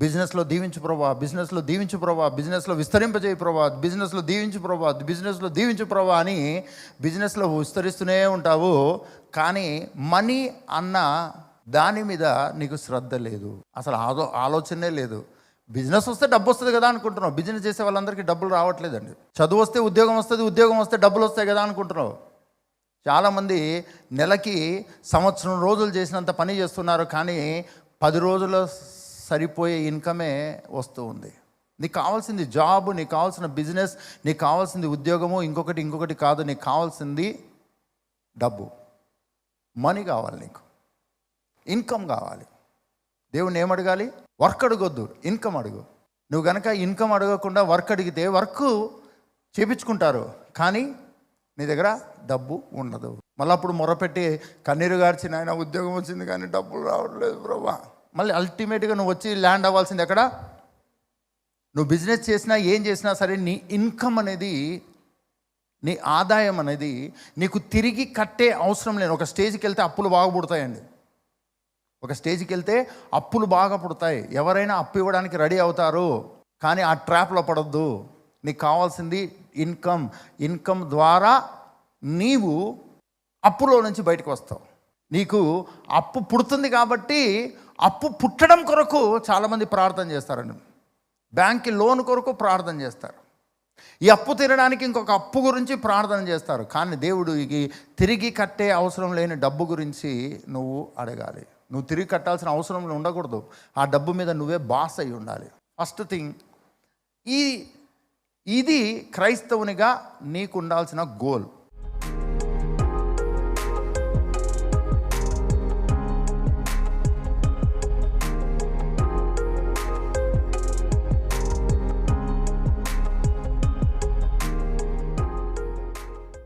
బిజినెస్లో దీవించు ప్రభా బిజినెస్లో దీవించు ప్రభా బిజినెస్లో విస్తరింపజేయ ప్రభా బిజినెస్లో దీవించు ప్రభా బిజినెస్లో దీవించు ప్రభా అని బిజినెస్లో విస్తరిస్తూనే ఉంటావు. కానీ మనీ అన్న దాని మీద నీకు శ్రద్ధ లేదు. అసలు ఆలో ఆలోచనే లేదు. బిజినెస్ వస్తే డబ్బు వస్తుంది కదా అనుకుంటున్నావు. బిజినెస్ చేసే వాళ్ళందరికీ డబ్బులు రావట్లేదండి. చదువు వస్తే ఉద్యోగం వస్తుంది ఉద్యోగం వస్తే డబ్బులు వస్తాయి కదా అనుకుంటున్నావు. చాలామంది నెలకి సంవత్సరం రోజులు చేసినంత పని చేస్తున్నారు కానీ పది రోజుల సరిపోయే ఇన్కమే వస్తూ ఉంది. నీకు కావాల్సింది జాబ్ నీకు కావాల్సిన బిజినెస్ నీకు కావాల్సింది ఉద్యోగము ఇంకొకటి ఇంకొకటి కాదు నీకు కావాల్సింది డబ్బు. మనీ కావాలి నీకు. ఇన్కమ్ కావాలి. దేవుని ఏమడగాలి వర్క్ అడగొద్దు. ఇన్కమ్ అడుగు. నువ్వు కనుక ఇన్కమ్ అడగకుండా వర్క్ అడిగితే వర్క్ చేపించుకుంటారు. కానీ నీ దగ్గర డబ్బు ఉండదు. మళ్ళీ అప్పుడు మొరపెట్టి కన్నీరు గార్చి నాయన ఉద్యోగం వచ్చింది కానీ డబ్బులు రావట్లేదు ప్రభా. మళ్ళీ అల్టిమేట్గా నువ్వు వచ్చి ల్యాండ్ అవ్వాల్సింది ఎక్కడ? నువ్వు బిజినెస్ చేసినా ఏం చేసినా సరే నీ ఇన్కమ్ అనేది నీ ఆదాయం అనేది నీకు తిరిగి కట్టే అవసరం లేదు. ఒక స్టేజ్కి వెళ్తే అప్పులు బాగా పుడతాయండి. ఒక స్టేజ్కి వెళ్తే అప్పులు బాగా పుడతాయి. ఎవరైనా అప్పు ఇవ్వడానికి రెడీ అవుతారు. కానీ ఆ ట్రాప్లో పడద్దు. నీకు కావాల్సింది ఇన్కమ్ ఇన్కమ్ ద్వారా నీవు అప్పులో నుంచి బయటకు వస్తావు. నీకు అప్పు పుడుతుంది కాబట్టి అప్పు పుట్టడం కొరకు చాలామంది ప్రార్థన చేస్తారండి. బ్యాంక్కి లోన్ కొరకు ప్రార్థన చేస్తారు. ఈ అప్పు తీరడానికి ఇంకొక అప్పు గురించి ప్రార్థన చేస్తారు. కానీ దేవుడికి తిరిగి కట్టే అవసరం లేని డబ్బు గురించి నువ్వు అడగాలి. నువ్వు తిరిగి కట్టాల్సిన అవసరం ఉండకూడదు. ఆ డబ్బు మీద నువ్వే బాస్ అయి ఉండాలి. ఫస్ట్ థింగ్ ఈ ఇది క్రైస్తవునిగా నీకు ఉండాల్సిన గోల్.